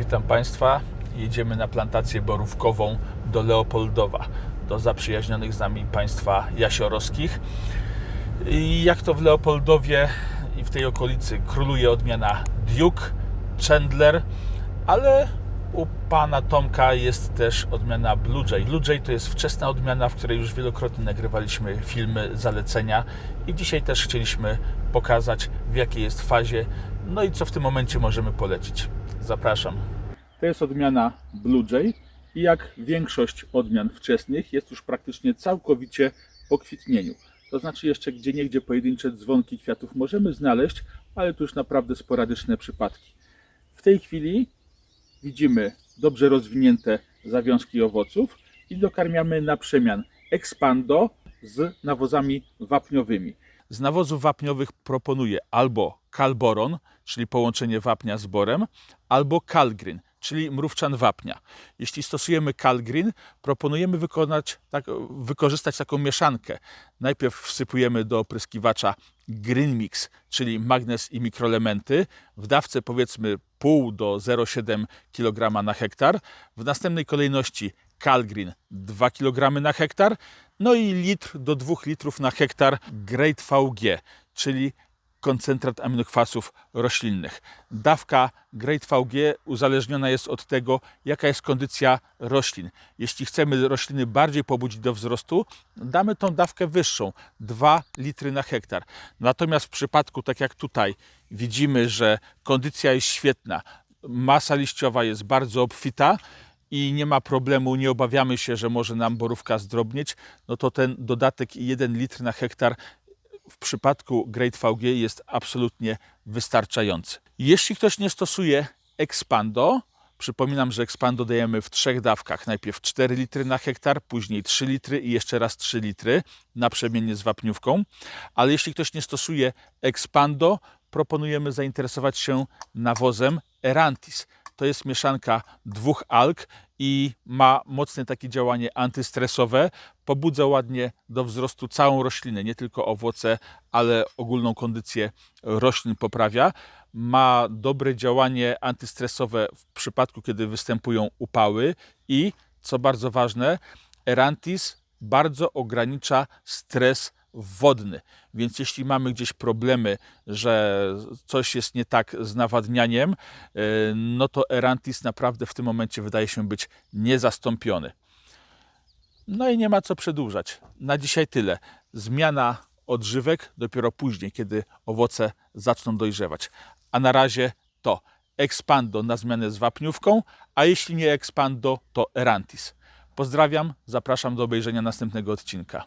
Witam Państwa. Jedziemy na plantację borówkową do Leopoldowa, do zaprzyjaźnionych z nami państwa jasiorowskich. I jak to w Leopoldowie i w tej okolicy króluje odmiana Duke, Chandler, ale u pana Tomka jest też odmiana Blue Jay. Blue Jay to jest wczesna odmiana, w której już wielokrotnie nagrywaliśmy filmy zalecenia i dzisiaj też chcieliśmy pokazać w jakiej jest fazie, no i co w tym momencie możemy polecić. Zapraszam. To jest odmiana Blue Jay i jak większość odmian wczesnych jest już praktycznie całkowicie po kwitnieniu. To znaczy jeszcze gdzie niegdzie pojedyncze dzwonki kwiatów możemy znaleźć, ale to już naprawdę sporadyczne przypadki. W tej chwili widzimy dobrze rozwinięte zawiązki owoców i dokarmiamy na przemian Expando z nawozami wapniowymi. Z nawozów wapniowych proponuję albo Calboron, czyli połączenie wapnia z borem, albo Calgreen, czyli mrówczan wapnia. Jeśli stosujemy Calgreen, proponujemy wykonać, tak, wykorzystać taką mieszankę. Najpierw wsypujemy do opryskiwacza Green Mix, czyli magnez i mikroelementy, w dawce powiedzmy pół do 0,7 kg na hektar. W następnej kolejności Calgreen 2 kg na hektar, no i litr do 2 litrów na hektar Great VG, czyli koncentrat aminokwasów roślinnych. Dawka Great VG uzależniona jest od tego, jaka jest kondycja roślin. Jeśli chcemy rośliny bardziej pobudzić do wzrostu, damy tą dawkę wyższą 2 litry na hektar. Natomiast w przypadku, tak jak tutaj, widzimy, że kondycja jest świetna, masa liściowa jest bardzo obfita i nie ma problemu, nie obawiamy się, że może nam borówka zdrobnieć, no to ten dodatek 1 litr na hektar w przypadku Great VG jest absolutnie wystarczający. Jeśli ktoś nie stosuje Expando, przypominam, że Expando dajemy w trzech dawkach. Najpierw 4 litry na hektar, później 3 litry i jeszcze raz 3 litry na przemiennie z wapniówką. Ale jeśli ktoś nie stosuje Expando, proponujemy zainteresować się nawozem Erantis. To jest mieszanka dwóch alg i ma mocne takie działanie antystresowe. Pobudza ładnie do wzrostu całą roślinę, nie tylko owoce, ale ogólną kondycję roślin poprawia. Ma dobre działanie antystresowe w przypadku, kiedy występują upały i, co bardzo ważne, Erantis bardzo ogranicza stres wodny. Więc jeśli mamy gdzieś problemy, że coś jest nie tak z nawadnianiem, yy, no to Erantis naprawdę w tym momencie wydaje się być niezastąpiony. No i nie ma co przedłużać. Na dzisiaj tyle. Zmiana odżywek dopiero później, kiedy owoce zaczną dojrzewać. A na razie to Expando na zmianę z wapniówką, a jeśli nie Expando, to Erantis. Pozdrawiam, zapraszam do obejrzenia następnego odcinka.